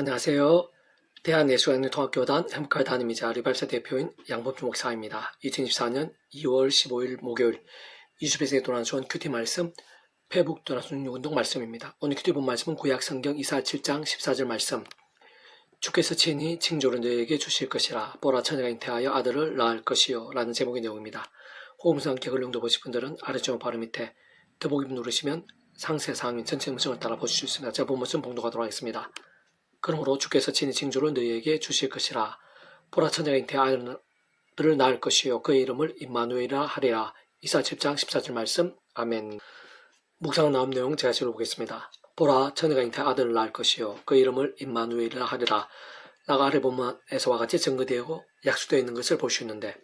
안녕하세요. 대한예수학통합교단 행복할 담임이자 리발사 대표인 양범주 목사입니다. 2024년 2월 15일 목요일 이수배생에 도난수원 큐티 말씀 페북 도난수원 운동 말씀입니다. 오늘 큐티 본 말씀은 구약 성경 이사 7장 14절 말씀 주께서 친히 징조를 너에게 주실 것이라 보라 처녀가 잉태하여 아들을 낳을 것이요 라는 제목의 내용입니다. 호흡성 함께 글령도 보실 분들은 아래쪽 바로 밑에 더보기 누르시면 상세 상인 전체 음성을 따라 보실 수 있습니다. 제가 본 말씀 봉독하도록 하겠습니다. 그러므로 주께서 친히 징조를 너희에게 주실 것이라. 보라 처녀가 잉태 아들을 낳을 것이요. 그의 이름을 임마누엘이라 하리라. 이사 7장 14절 말씀. 아멘. 묵상 나온 내용 제가 읽어보겠습니다. 보라 처녀가 잉태 아들을 낳을 것이요. 그 이름을 임마누엘이라 하리라. 나가 아래 본문에서와 같이 증거되고 약속되어 있는 것을 볼 수 있는데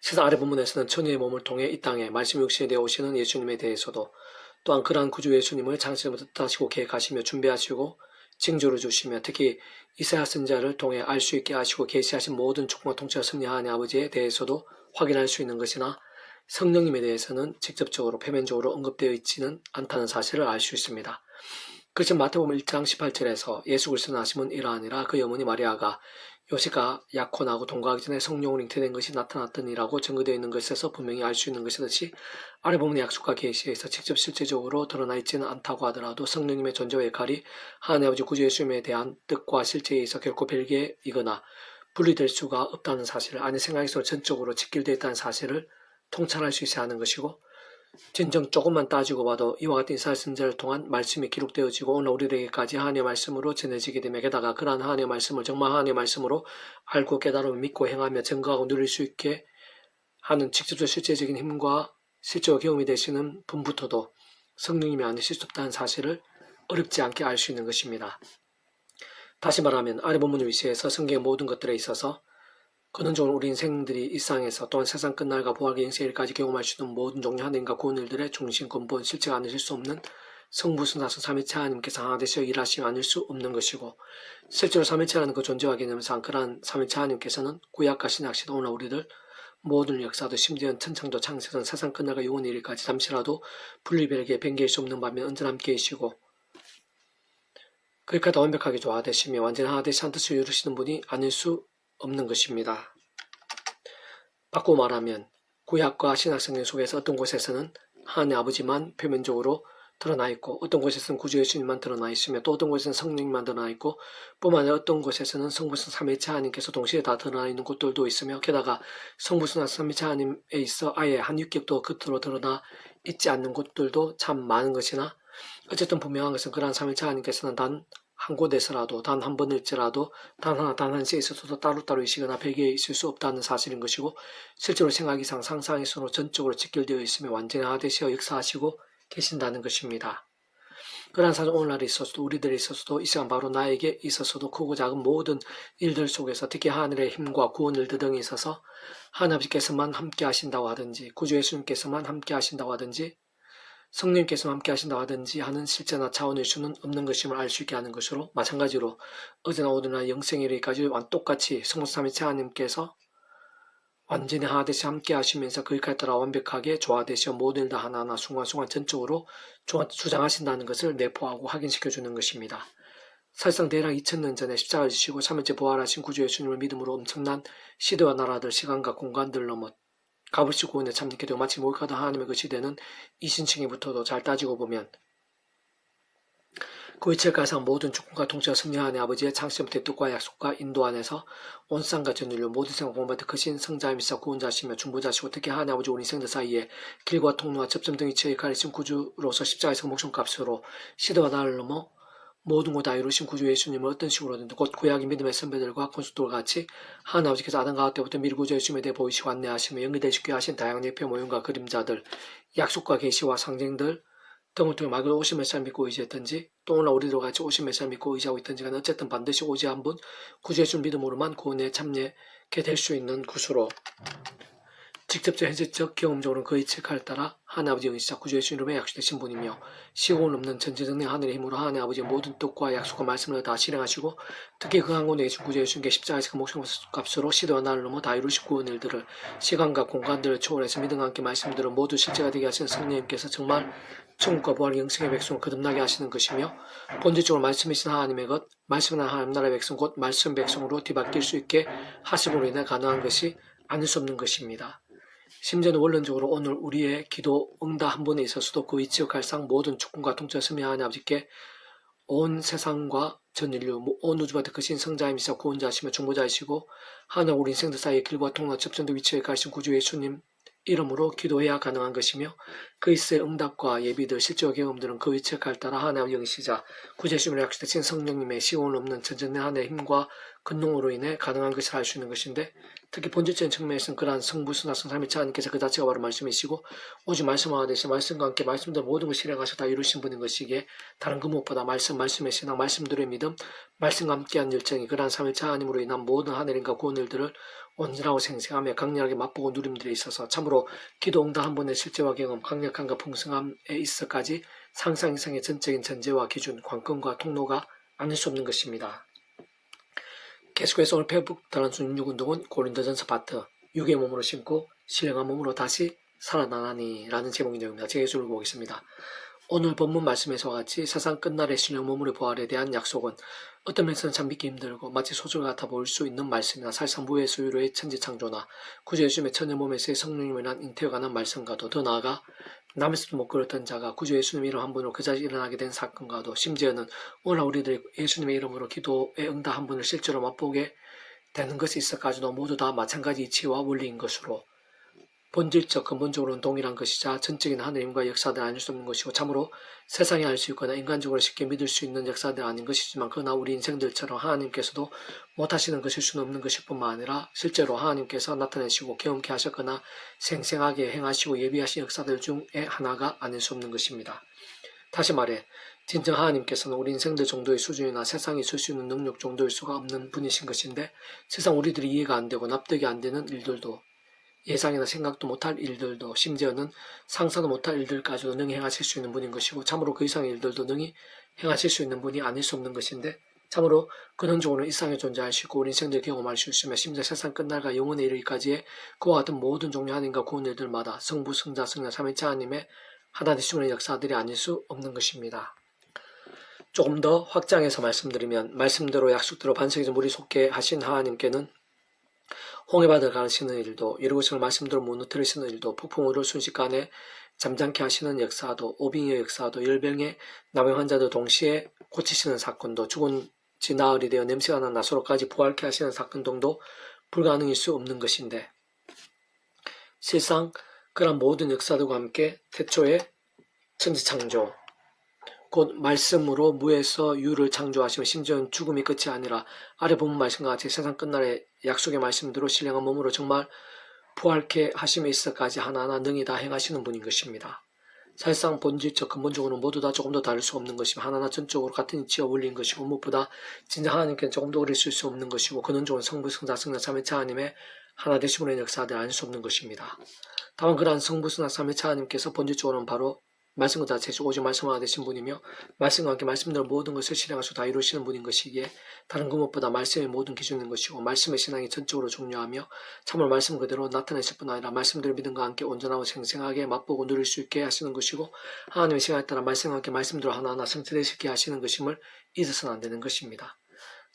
세상 아래 본문에서는 처녀의 몸을 통해 이 땅에 말씀 육신에 되어 오시는 예수님에 대해서도 또한 그러한 구주 예수님을 장세부터 뜻하시고 계획하시며 준비하시고 징조를 주시며 특히 이사야 선자를 통해 알 수 있게 하시고 계시하신 모든 축복과 통치가 승리하는 아버지에 대해서도 확인할 수 있는 것이나 성령님에 대해서는 직접적으로 표면적으로 언급되어 있지는 않다는 사실을 알 수 있습니다. 그렇지만 마태복음 1장 18절에서 예수 그리스도 나심은 이러하니라 그 어머니 마리아가 요새가 약혼하고 동거하기 전에 성령으로 잉태된 것이 나타났더니라고 증거되어 있는 것에서 분명히 알 수 있는 것이듯이 아래 보면 약속과 계시에서 직접 실제적으로 드러나 있지는 않다고 하더라도 성령님의 존재와 역할이 하나님 아버지 구주 예수님에 대한 뜻과 실제에 있어 결코 별개이거나 분리될 수가 없다는 사실을 아내 생각에서 전적으로 직결되어 있다는 사실을 통찰할 수 있어야 하는 것이고 진정 조금만 따지고 봐도 이와 같은 이스라엘 선자를 통한 말씀이 기록되어지고 오늘 우리에게까지 하나님의 말씀으로 전해지게 되며 게다가 그러한 하나님의 말씀을 정말 하나님의 말씀으로 알고 깨달으며 믿고 행하며 증거하고 누릴 수 있게 하는 직접적 실제적인 힘과 실제와 경험이 되시는 분부터도 성령님이 아니실 수 없다는 사실을 어렵지 않게 알 수 있는 것입니다. 다시 말하면 아래 본문의 위치에서 성경의 모든 것들에 있어서 근원적으로 우리 인생들이 일상에서 또한 세상 끝날과 부활의 영생일까지 경험할 수 있는 모든 종류 하나님과 구원 일들의 중심 근본 실체가 아니실 수 없는 성부순하신 삼위체 하나님께서 하나 되시어 일하시며 아닐 수 없는 것이고 실제로 삼위체라는 그 존재와 개념상 그러한 삼위체 하나님께서는 구약과 신약시도 오늘 우리들 모든 역사도 심지어 천창도 창세전 세상 끝날과 영원의 일까지 잠시라도 분리별게 변개할 수 없는 반면 언제나 함께 계시고 그러니까 완벽하게 조화되시며 완전히 하나 되시 한 뜻을 이루시는 분이 아닐 수 없는 것입니다. 바꾸고 말하면 구약과 신약 성경 속에서 어떤 곳에서는 하나님 아버지만 표면적으로 드러나 있고 어떤 곳에서는 구주 예수님만 드러나 있으며 또 어떤 곳에서는 성령님만 드러나 있고 뿐만 아니라 어떤 곳에서는 성부신 삼위체 하나님께서 동시에 다 드러나 있는 곳들도 있으며 게다가 성부신 삼위체 하나님에 있어 아예 한 육격도 겉으로 드러나 있지 않는 곳들도 참 많은 것이나 어쨌든 분명한 것은 그러한 삼위체 하나님께서는 단 한 곳에서라도 단 한 번일지라도 단 하나 단 한 시에 있어서도 따로따로 있으거나 별개에 있을 수 없다는 사실인 것이고 실제로 생각 이상 상상에서로 전적으로 직결되어 있으며 완전히 하되시어 역사하시고 계신다는 것입니다. 그러한 사실 오늘날에 있어서도 우리들에 있어서도 이 시간 바로 나에게 있어서도 크고 작은 모든 일들 속에서 특히 하늘의 힘과 구원 일들 등에 있어서 하나님께서만 함께 하신다고 하든지 구주 예수님께서만 함께 하신다고 하든지 성령님께서 함께 하신다고 하든지 하는 실제나 차원의 수는 없는 것임을 알 수 있게 하는 것으로 마찬가지로 어제나 오늘나 영생이르기까지 똑같이 성삼위체 하나님께서 완전히 하나 되시 함께 하시면서 그일까지 따라 완벽하게 조화되시어 모든 일 다 하나하나 순간순간 전적으로 주장하신다는 것을 내포하고 확인시켜 주는 것입니다. 사실상 대략 2000년 전에 십자가를 지시고 3일째 부활하신 구주 예수님을 믿음으로 엄청난 시대와 나라들, 시간과 공간들 넘어 값없이 구원에 참여게 되고 마치 몰카다 하나님의 그 시대는 이신층에부터도 잘 따지고 보면 그 위치가상 모든 주권과 통치가 승리하는 아버지의 창세부터 뜻과 약속과 인도 안에서 온 세상과 전율로 모든 생각 공부한테 크신 성자이미사 구원자시며 중보자시고 특히 하나님 아버지 우리 생들 사이에 길과 통로와 접점 등이 처해 가리신 구주로서 십자가에서 목숨값으로 시대와 나를 넘어 모든 것다 이루신 구주 예수님을 어떤 식으로든 곧 구약의 믿음의 선배들과 권수들과 같이 하나님 아버지께서 아담 가을 때부터 미리 구주 예수님에 대해 보이시고 안내하시며 연결되시게 하신 다양한 예표 모형과 그림자들 약속과 계시와 상징들 등을 통해 말 오신 메시아 믿고 의지했던지 또 오늘 우리들과 같이 오신 메시아 믿고 의지하고 있던지 간 어쨌든 반드시 오지 한 분 구주 예수 믿음으로만 구원에 참여게 될 수 있는 구수로 직접적 현재적 경험적으로는 그의 책을 따라 하나님 아버지 영이시자 예수 이름에 약속되신 분이며 시공을 넘는 전지전능 하늘의 힘으로 하나님 아버지의 모든 뜻과 약속과 말씀을 다 실행하시고 특히 그 항원에 계신 구주 예수님께 십자가에서 그 목숨값으로 시대와 나를 넘어 다 이루시고 구원 일들을 시간과 공간들을 초월해서 믿음과 함께 말씀들을 모두 실제가 되게 하시는 성령님께서 정말 천국과 부활 영생의 백성을 거듭나게 하시는 것이며 본질적으로 말씀이신 하나님의 것, 말씀은 하나님 나라의 백성 곧 말씀 백성으로 뒤바뀔 수 있게 하심으로 인해 가능한 것이 아닐 수 없는 것입니다. 심지어는 원론적으로 오늘 우리의 기도 응답 한 번에 있어서도 그 위치의 갈상 모든 축군과 통째 스미 하나님 아버지께 온 세상과 전 인류, 온 우주 바다 크신 성자이시사 구원자이시며 중보자이시고 하나님 우리 인생들 사이의 길과 통로 접전도 위치에 가신 구주 예수님 이름으로 기도해야 가능한 것이며 그리스의 응답과 예비들 실제 경험들은 그 위치에 갈 따라 하나님 영시자 구제심을 약속되신 성령님의 시온을 없는 전전의 하나의 힘과 근동으로 인해 가능한 것을 알 수 있는 것인데 특히 본질적인 측면에서는 그러한 성부수나 성삼위차 하나님께서 그 자체가 바로 말씀이시고 오직 말씀하가 되신 말씀과 함께 말씀들 모든 것을 실행하셔 다 이루신 분인 것이기에 다른 그 무엇보다 말씀, 말씀의 신앙, 말씀들의 믿음, 말씀과 함께한 열정이 그러한 삼위차 하나님으로 인한 모든 하늘인과 구원 일들을 온전하고 생생하며 강렬하게 맛보고 누림들에 있어서 참으로 기도 응답 한 번의 실제와 경험, 강력함과 풍성함에 있어까지 상상 이상의 전적인 전제와 기준, 관건과 통로가 아닐 수 없는 것입니다. 계속해서 오늘 페북 단원순 6운동은 고린도전서 파트 육의 몸으로 심고 신령한 몸으로 다시 살아나나니 라는 제목의 내용입니다. 제가 예수를 보겠습니다. 오늘 본문 말씀에서와 같이 세상 끝날의 신령 몸으로 부활에 대한 약속은 어떤 면에서는 참 믿기 힘들고 마치 소설 같아 보일 수 있는 말씀이나 살상 무의 소유로의 천지창조나 구주 예수님의 천여 몸에서의 성령님에 대한 잉태에 관한 말씀과도 더 나아가 남에서도 못 걸었던 자가 구주 예수님 이름 한 분으로 그 자리에 일어나게 된 사건과도 심지어는 오늘 우리들이 예수님의 이름으로 기도의 응답 한 분을 실제로 맛보게 되는 것이 있어가지고 모두 다 마찬가지 이치와 원리인 것으로 본질적 근본적으로는 동일한 것이자 전적인 하느님과 역사들 아닐 수 없는 것이고 참으로 세상이 알 수 있거나 인간적으로 쉽게 믿을 수 있는 역사들 아닌 것이지만 그러나 우리 인생들처럼 하나님께서도 못하시는 것일 수는 없는 것일 뿐만 아니라 실제로 하나님께서 나타내시고 경험케 하셨거나 생생하게 행하시고 예비하신 역사들 중에 하나가 아닐 수 없는 것입니다. 다시 말해 진정 하나님께서는 우리 인생들 정도의 수준이나 세상이 있을 수 있는 능력 정도일 수가 없는 분이신 것인데 세상 우리들이 이해가 안 되고 납득이 안 되는 일들도 예상이나 생각도 못할 일들도 심지어는 상상도 못할 일들까지도 능히 행하실 수 있는 분인 것이고 참으로 그 이상의 일들도 능히 행하실 수 있는 분이 아닐 수 없는 것인데 참으로 근원적으로는 일상에 존재하시고 우리 인생들 경험할 수 있으며 심지어 세상 끝날과 영원에 이르기까지의 그와 같은 모든 종류 하나님과 구원 일들마다 성부, 성자, 성자, 삼위차 하나님의 하나 되시는 역사들이 아닐 수 없는 것입니다. 조금 더 확장해서 말씀드리면 말씀대로 약속대로 반석에서 물이 솟게 하신 하나님께는 홍해바다를 가르치는 일도 이루고서 말씀대로 무너뜨리시는 일도 폭풍우를 순식간에 잠잠케 하시는 역사도 오빙의 역사도 열병의 남의 환자들 동시에 고치시는 사건도 죽은 지 나흘이 되어 냄새가 난 나소로까지 부활케 하시는 사건 등도 불가능일 수 없는 것인데 실상 그런 모든 역사들과 함께 태초에 천지창조 곧 말씀으로 무에서 유를 창조하시며 심지어는 죽음이 끝이 아니라 아래 본문 말씀과 같이 세상 끝날에 약속의 말씀대로 신령한 몸으로 정말 부활케 하심에 있어까지 하나하나 능히 다 행하시는 분인 것입니다. 사실상 본질적 근본적으로는 모두 다 조금 더 다를 수 없는 것이며 하나하나 전적으로 같은 이치와 원리인 것이고 무엇보다 진짜 하나님께는 조금 더 어리실 수 없는 것이고 근원적으로 성부, 성자, 성자, 삼위차 하나님의 하나 되시문의 역사들 아닐 수 없는 것입니다. 다만 그러한 성부, 성자, 삼위차 하나님께서 본질적으로는 바로 말씀과 자체시 오직 말씀하나 되신 분이며 말씀과 함께 말씀대로 모든 것을 실행하시고 다 이루시는 분인 것이기에 다른 그 무엇보다 말씀의 모든 기준인 것이고 말씀의 신앙이 전적으로 중요하며 참으로 말씀 그대로 나타내실 뿐 아니라 말씀대로 믿음과 함께 온전하고 생생하게 맛보고 누릴 수 있게 하시는 것이고 하나님의 시간에 따라 말씀과 함께 말씀대로 하나하나 성취되시게 하시는 것임을 잊어서는 안 되는 것입니다.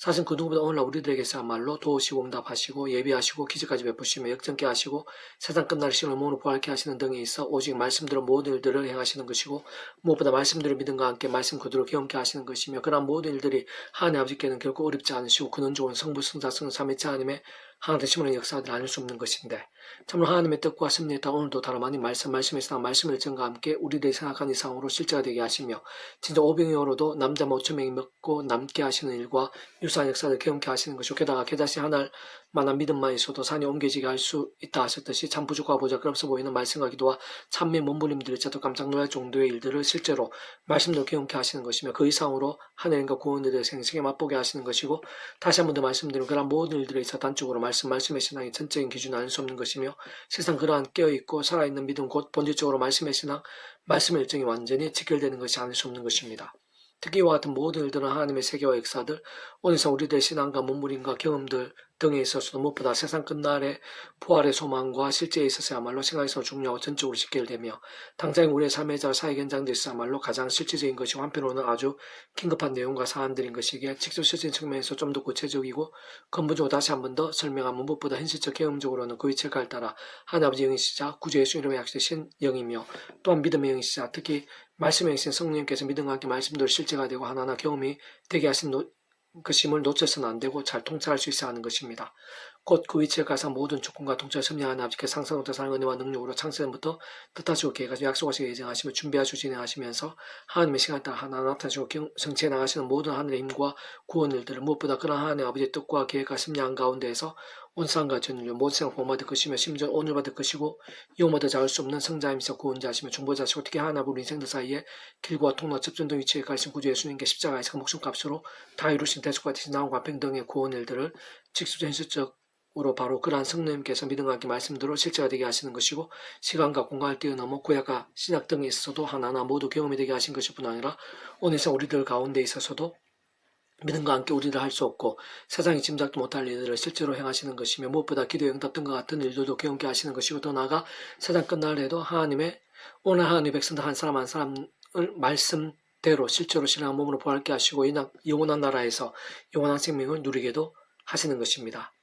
사실 그 누구보다 오늘날 우리들에게서야말로 도우시고 응답하시고 예비하시고 기적까지 베푸시며 역전케 하시고 세상 끝날 시을 몸으로 부활케 하시는 등에 있어 오직 말씀대로 모든 일들을 행하시는 것이고 무엇보다 말씀대로 믿음과 함께 말씀 그대로 경험케 하시는 것이며 그러한 모든 일들이 하나님 아버지께는 결코 어렵지 않으시고 그는 좋은 성부 성자 성 삼위체 하나님의 하나 되심을 역사들 아닐 수 없는 것인데 참으로 하나님의 뜻과 섭리에 따라 오늘도 다름 아닌 말씀 말씀에서 말씀의 일정과 함께 우리들이 생각한 이상으로 실제가 되게 하시며 진짜 오병이어로도 남자 모천 명이 먹고 남게 하시는 일과 유사한 역사를 경험케 하시는 것이고 게다가 계자시 하나를 만한 믿음만 있어도 산이 옮겨지게 할 수 있다 하셨듯이 참 부족하고 보잘것없어 보이는 말씀과 기도와 찬미 몸부림들이 저도 깜짝 놀랄 정도의 일들을 실제로 말씀도 경험케 하시는 것이며 그 이상으로 하나님과 구원들의 생생에 맛보게 하시는 것이고 다시 한 번 더 말씀드리면 그러한 모든 일들에 있어 단적으로 말씀 말씀의 신앙이 전적인 기준을 알수 없는 것이며 세상 그러한 깨어있고 살아있는 믿음 곧 본질적으로 말씀의 신앙 말씀의 일정이 완전히 직결되는 것이 아닐 수 없는 것입니다. 특히 이와 같은 모든 일들은 하나님의 세계와 역사들, 오늘상 우리들의 신앙과 몸부림과 경험들 등에 있어서도 무엇보다 세상 끝날의 부활의 소망과 실제에 있어서야말로 생각에서 중요하고 전적으로 직결되며 당장 우리의 삶의 자 사회 현장에 있어야말로 가장 실질적인 것이고 한편으로는 아주 긴급한 내용과 사안들인 것이기에 직접 실질 측면에서 좀 더 구체적이고 근본적으로 다시 한 번 더 설명하면 무엇보다 현실적 경험적으로는 그 위치를 따라 하나님 아버지 영이시자 구주 예수 이름의 약속되신 영이며 또한 믿음의 영이시자 특히 말씀에 계신 성령님께서 믿음과 함께 말씀대로 실제가 되고 하나하나 경험이 되게 하신 노, 그심을 놓쳐서는 안 되고 잘 통찰할 수 있어야 하는 것입니다. 곧 그 위치에 가서 모든 조건과 통찰 섭리하는 아버지께 상상부터 사는 은혜와 능력으로 창세전부터 뜻하시고 계획하시고 약속하시고 예정하시며 준비하시고 진행하시면서 하나님의 시간 따라 하나 나타나시고 정치해 나가시는 모든 하늘의 힘과 구원 일들을 무엇보다 그런 하나님의 아버지의 뜻과 계획과 섭리한 가운데에서 온 세상과 전인류 모든 생을 보호받을 것이며 심지어 오늘 받을 것이고 영마다 작을 수 없는 성자이면서 구원자시며 중보자시고 특히 하나 우리 인생들 사이에 길과 통로 접전등 위치에 가신 구주 예수님께 십자가에서 그 목숨값으로 다 이루신 대속과 대신 나온 과 평등의 구원 일들을 직접 현실적 으로 바로 그러한 성령님께서 함께 말씀대로 실제가 되게 하시는 것이고 시간과 공간을 뛰어넘어 구약과 신약 등에 있어서도 하나하나 모두 경험이 되게 하신 것일 뿐 아니라 오늘서 우리들 가운데 있어서도 믿음과 함께 우리를 할 수 없고 세상이 짐작도 못할 일들을 실제로 행하시는 것이며 무엇보다 기도 응답 등과 같은 일들도 경험케 하시는 것이고 더 나아가 세상 끝날에도 하나님의 오늘 하나님의 백성들 한 사람 한 사람을 말씀대로 실제로 신앙 몸으로 부활케 하시고 이 영원한 나라에서 영원한 생명을 누리게도 하시는 것입니다.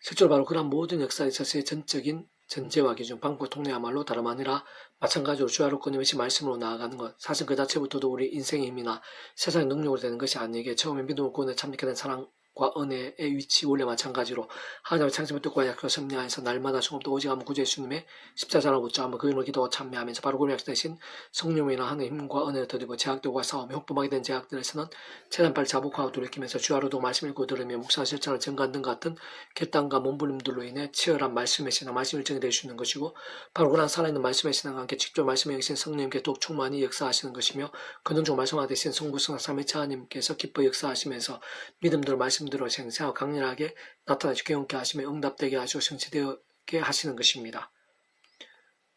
실제로 바로 그런 모든 역사에 있어서의 전적인 전제와 기준, 방법, 통례야말로 다름 아니라 마찬가지로 주야로 끊임없이 말씀으로 나아가는 것. 사실 그 자체부터도 우리 인생의 힘이나 세상의 능력으로 되는 것이 아니기에 처음에 믿음을 구원에 참여하게 된 사랑, 과 은혜의 위치 원래 마찬가지로 하나님의 창조의 뜻과 약속을 섭리하여서 날마다 성업도 오직 한번 구주 예수님의 십자자로 붙자 한번 그 이름을 기도하고 참여하면서 바로 그 약속 대신 성령이나 하나님의 힘과 은혜를 더디고 제약들과 싸우며 혹범하게 된 제약들에서는 최단빨 자복하고 돌이키면서 주하로도 말씀 읽고 들으며 묵상 실천을 증가한 등 같은 결단과 몸부림들로 인해 치열한 말씀의 신앙, 말씀 일정이 될수 있는 것이고 바로 그런 살아있는 말씀의 신앙과 함께 직접 말씀에 계신 성령님께 더욱 충만히 역사하시는 것이며 근원적 말씀화 되신 성부성과 삼위차 하나님께서 기뻐 역사하시면서 믿음대로 말씀 말씀대로 생생하고 강렬하게 나타나시 경험케 하시며 응답되게 하시고 성취되게 하시는 것입니다.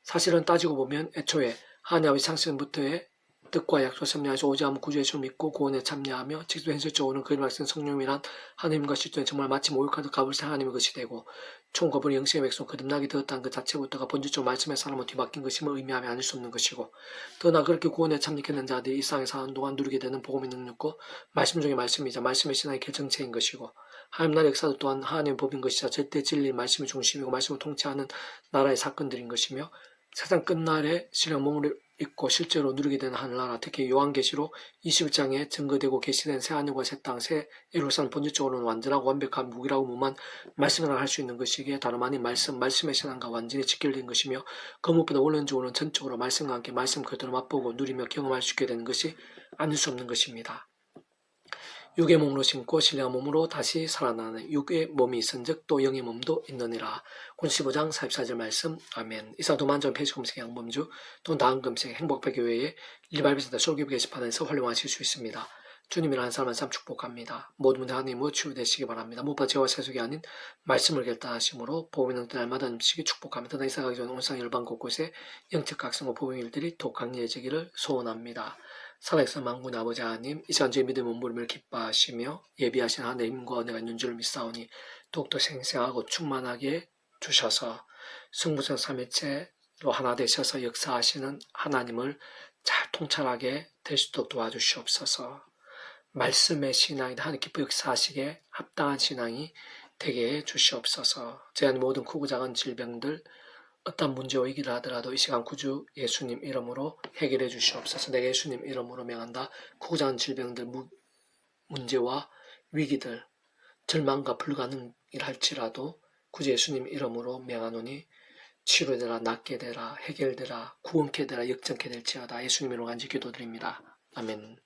사실은 따지고 보면 애초에 하나님 아버지 창세전부터의 뜻과 약속 섭리하시 오지 않은 구주의 주 믿고 구원에 참여하며 직접 현실적으로는 그의 말씀 성령이란 하나님과 실존에 정말 마치 모욕하듯 값을새 하나님의 것이 되고 총거부는 영생의 백성 거듭나게 되었다는 그 자체부터가 본질적으로 말씀의 사람을 뒤바뀐 것임을 의미하며 아닐 수 없는 것이고 더나 그렇게 구원에 참여했는 자들이 일상에 사는 동안 누리게 되는 복음의 능력과 말씀 중의 말씀이자 말씀의 신앙의 결정체인 것이고 하나님 나라의 역사도 또한 하나님의 법인 것이자 절대 진리 말씀의 중심이고 말씀을 통치하는 나라의 사건들인 것이며 세상 끝날에 신령 몸을 있고 실제로 누리게 되는 하늘나라 특히 요한계시록 21장에 증거되고 계시된 새하늘과 새 땅, 새 예루살렘 본질적으로는 완전하고 완벽한 무기라고 무만 말씀을 할수 있는 것이기에 다름 아닌 말씀, 말씀의 신앙과 완전히 직결된 것이며 그 무엇보다 원론적으로는 전적으로 말씀과 함께 말씀 그대로 맛보고 누리며 경험할 수 있게 되는 것이 아닐 수 없는 것입니다. 육의 몸으로 심고 신령한 몸으로 다시 살아나는 육의 몸이 있은즉 또 영의 몸도 있느니라. 군 15장 44절 말씀 아멘. 이상 도만전 페이지 검색 양범주 또 나은 검색 행복배교회의 일발비스다 쇼기부 게시판에서 활용하실 수 있습니다. 주님이라는 사람 한 사람 축복합니다. 모든 분들 하나님으로 치유되시기 바랍니다. 무엇보다 제와 세속이 아닌 말씀을 결단하심으로 보험의 능력 날마다 음식이 축복합니다. 나 이사가기 전에 온상 열방 곳곳에 영적 각성과 보험의 일들이 더 강렬해지기를 소원합니다. 살아계신 망군 아버지 하나님 이 저희 믿음의 몸부림을 기뻐하시며 예비하신 하나님과 은혜가 있는 줄 믿사오니 더욱더 생생하고 충만하게 주셔서 승부성 삼일체로 하나 되셔서 역사하시는 하나님을 잘 통찰하게 될 수 있도록 도와주시옵소서. 말씀의 신앙이 하나님 기뻐 역사하시게 합당한 신앙이 되게 해 주시옵소서. 제한 모든 크고 작은 질병들 어떤 문제와 위기를 하더라도 이 시간 구주 예수님 이름으로 해결해 주시옵소서. 내가 예수님 이름으로 명한다. 구장 질병들 무, 문제와 위기들 절망과 불가능이랄지라도 구주 예수님 이름으로 명하노니 치료되라 낫게 되라 해결되라 구원케 되라 역전케 될지어다 예수님 이름으로 간지 기도드립니다. 아멘.